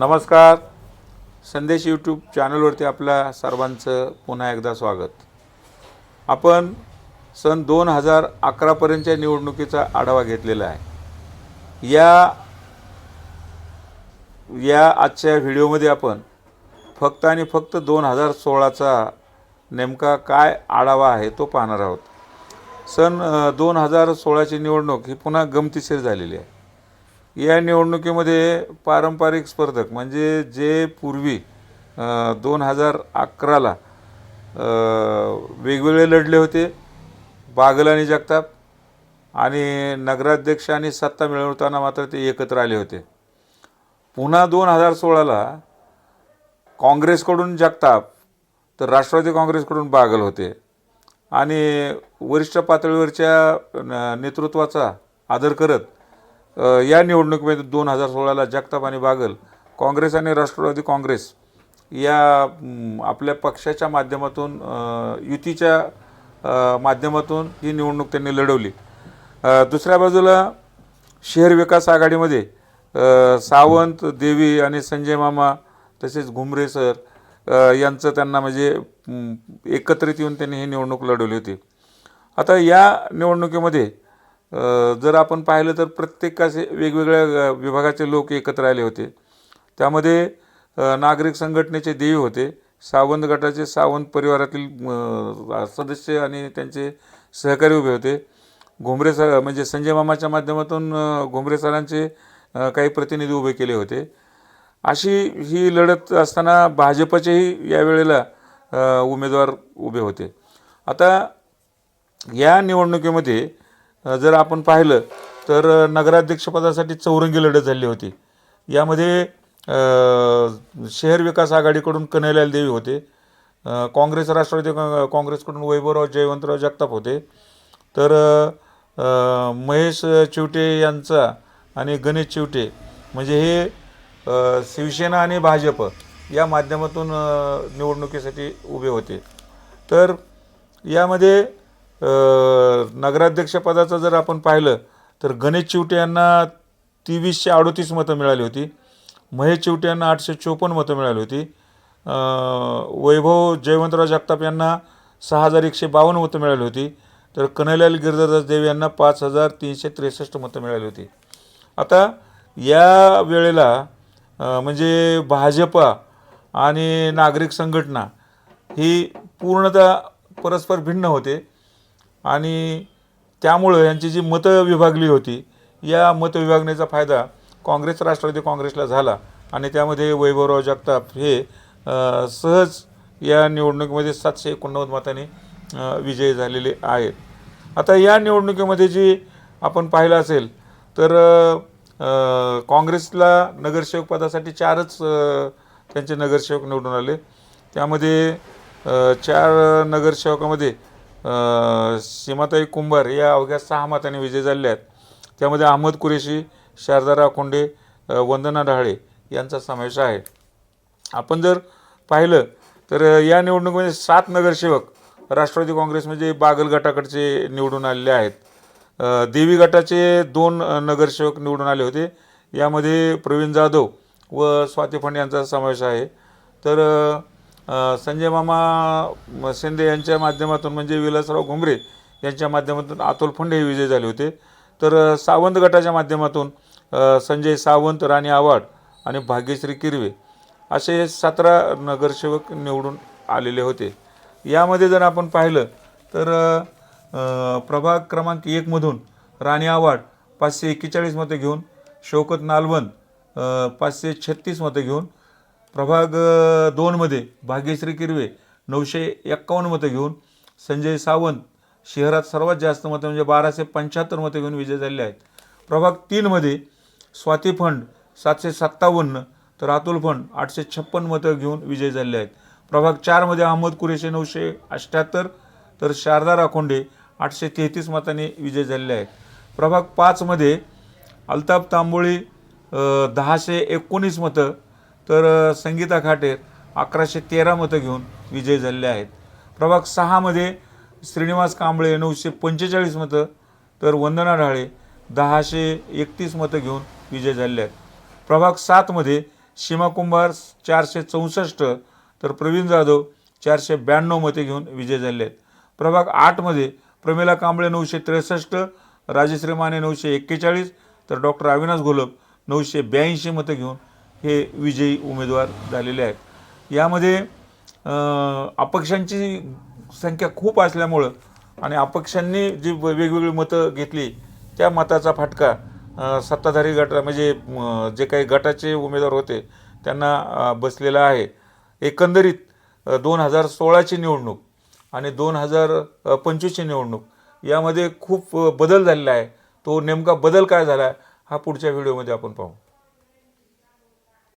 नमस्कार. संदेश यूट्यूब चॅनलवरती आपल्या सर्वांचं पुन्हा एकदा स्वागत. आपण सन दोन हजार अकरापर्यंतच्या निवडणुकीचा आढावा घेतलेला आहे. या या आजच्या व्हिडिओमध्ये आपण फक्त आणि फक्त दोन हजार सोळाचा नेमका काय आढावा आहे तो पाहणार आहोत. सन दोन हजार सोळाची निवडणूक ही पुन्हा गमतीशीर झालेली आहे. या निवडणुकीमध्ये पारंपरिक स्पर्धक म्हणजे जे पूर्वी दोन हजार अकराला वेगवेगळे लढले होते बागल आणि जगताप आणि नगराध्यक्ष आणि सत्ता मिळवताना मात्र ते एकत्र आले होते. पुन्हा दोन हजार सोळाला काँग्रेसकडून जगताप तर राष्ट्रवादी काँग्रेसकडून बागल होते. आणि वरिष्ठ पातळीवरच्या न- नेतृत्वाचा आदर करत या निवडणुकीमध्ये दोन हजार सोळाला जगताप आणि बागल काँग्रेस आणि राष्ट्रवादी काँग्रेस या आपल्या पक्षाच्या माध्यमातून युतीच्या माध्यमातून ही निवडणूक त्यांनी लढवली. दुसऱ्या बाजूला शहर विकास आघाडीमध्ये सावंत देवी आणि संजय मामा तसेच घुमरे सर यांचं त्यांना म्हणजे एकत्रित येऊन त्यांनी ही निवडणूक लढवली होती. आता या निवडणुकीमध्ये जर आपण पाहिलं तर प्रत्येकाचे वेगवेगळ्या विभागाचे लोक एकत्र आले होते. त्यामध्ये नागरिक संघटनेचे देवी होते. सावंत गटाचे सावंत परिवारातील सदस्य आणि त्यांचे सहकारी उभे होते. घुमरे सर म्हणजे संजय मामाच्या माध्यमातून घुमरे सरांचे काही प्रतिनिधी उभे केले होते. अशी ही लढत असताना भाजपचेही यावेळेला उमेदवार उभे होते. आता या निवडणुकीमध्ये जर आपण पाहिलं तर नगराध्यक्षपदासाठी चौरंगी लढत झाली होती. यामध्ये शहर विकास आघाडीकडून कन्हैलाल देवी होते. काँग्रेस राष्ट्रवादी काँग्रेसकडून वैभवराव जयवंतराव जगताप होते. तर महेश चिवटे यांचा आणि गणेश चिवटे म्हणजे हे शिवसेना आणि भाजप या माध्यमातून निवडणुकीसाठी उभे होते. तर यामध्ये नगराध्यक्षपदाचं जर आपण पाहिलं तर गणेश चिवटे यांना तेवीसशे अडोतीस मतं मिळाली होती. महेश चिवटे यांना आठशे चोपन्न मतं मिळाली होती. वैभव जयवंतराव जगताप यांना सहा हजार एकशे बावन्न मतं मिळाली होती. तर कन्हैलाल गिरधरदास देव यांना पाच हजार तीनशे त्रेसष्ट मतं मिळाली होती. आता या वेळेला म्हणजे भाजपा आणि नागरिक संघटना ही पूर्णतः परस्पर भिन्न होते. आणि त्यामुळं यांची जी मतं विभागली होती या मतविभागणीचा फायदा काँग्रेस राष्ट्रवादी काँग्रेसला झाला आणि त्यामध्ये वैभवराव जगताप हे सहज या निवडणुकीमध्ये सातशे एकोणनव्वद मतांनी विजयी झालेले आहेत. आता या निवडणुकीमध्ये जी आपण पाहिलं असेल तर काँग्रेसला नगरसेवक पदासाठी चारच त्यांचे नगरसेवक निवडून आले. त्यामध्ये चार नगरसेवकामध्ये सीमाताई कुंभार या अवघ्या सहा मतांनी विजय झाले आहेत. त्यामध्ये अहमद कुरेशी शारदा राखोंडे वंदना ढाळे यांचा समावेश आहे. आपण जर पाहिलं तर या निवडणुकीमध्ये सात नगरसेवक राष्ट्रवादी काँग्रेस म्हणजे बागल गटाकडचे निवडून आलेले आहेत. देवी गटाचे दोन नगरसेवक निवडून आले होते. यामध्ये प्रवीण जाधव व स्वाती फंड यांचा समावेश आहे. तर संजय मामा शिंदे यांच्या माध्यमातून म्हणजे विलासराव घुमरे यांच्या माध्यमातून अतुल फंडे हे विजय झाले होते. तर सावंत गटाच्या माध्यमातून संजय सावंत राणी आव्हाड आणि भाग्यश्री किरवे असे सतरा नगरसेवक निवडून आलेले होते. यामध्ये जर आपण पाहिलं तर प्रभाग क्रमांक एकमधून राणी आव्हाड पाचशे एक्केचाळीस मतं घेऊन शौकत नालवंद पाचशे छत्तीस मतं घेऊन प्रभाग दोनमध्ये भाग्यश्री किरवे नऊशे एक्कावन्न मतं घेऊन संजय सावंत शहरात सर्वात जास्त मतं म्हणजे बाराशे पंच्याहत्तर मतं घेऊन विजय झाले आहेत. प्रभाग तीनमध्ये स्वाती फंड सातशे सत्तावन्न तर अतुल फंड आठशे छप्पन मतं घेऊन विजय झाले आहेत. प्रभाग चारमध्ये अहमद कुरेशी नऊशे अठ्ठ्याहत्तर तर शारदा राखोंडे आठशे तेहतीस मतांनी विजय झालेले आहेत. प्रभाग पाचमध्ये अल्ताफ तांबोळी दहाशे एकोणीस मतं तर संगीता खाटेर अकराशे तेरा मतं घेऊन विजयी झालेले आहेत. प्रभाग सहामध्ये श्रीनिवास कांबळे नऊशे पंचेचाळीस मतं तर वंदना ढाळे दहाशे एकतीस मतं घेऊन विजय झालेले आहेत. प्रभाग सातमध्ये सीमा कुंभार चारशे चौसष्ट तर प्रवीण जाधव चारशे ब्याण्णव मते घेऊन विजय झाले आहेत. प्रभाग आठमध्ये प्रमिला कांबळे नऊशे त्रेसष्ट राजश्री माने नऊशे एक्केचाळीस तर डॉक्टर अविनाश घोलप नऊशे ब्याऐंशी मतं घेऊन हे विजयी उमेदवार झालेले आहेत. यामध्ये अपक्षांची संख्या खूप असल्यामुळं आणि अपक्षांनी जी वेगवेगळी मतं घेतली त्या मताचा फटका सत्ताधारी गट म्हणजे जे काही गटाचे उमेदवार होते त्यांना बसलेला आहे. एकंदरीत दोन हजार सोळाची निवडणूक आणि दोन हजार पंचवीसची निवडणूक यामध्ये खूप बदल झालेला आहे. तो नेमका बदल काय झाला हा पुढच्या व्हिडिओमध्ये आपण पाहू.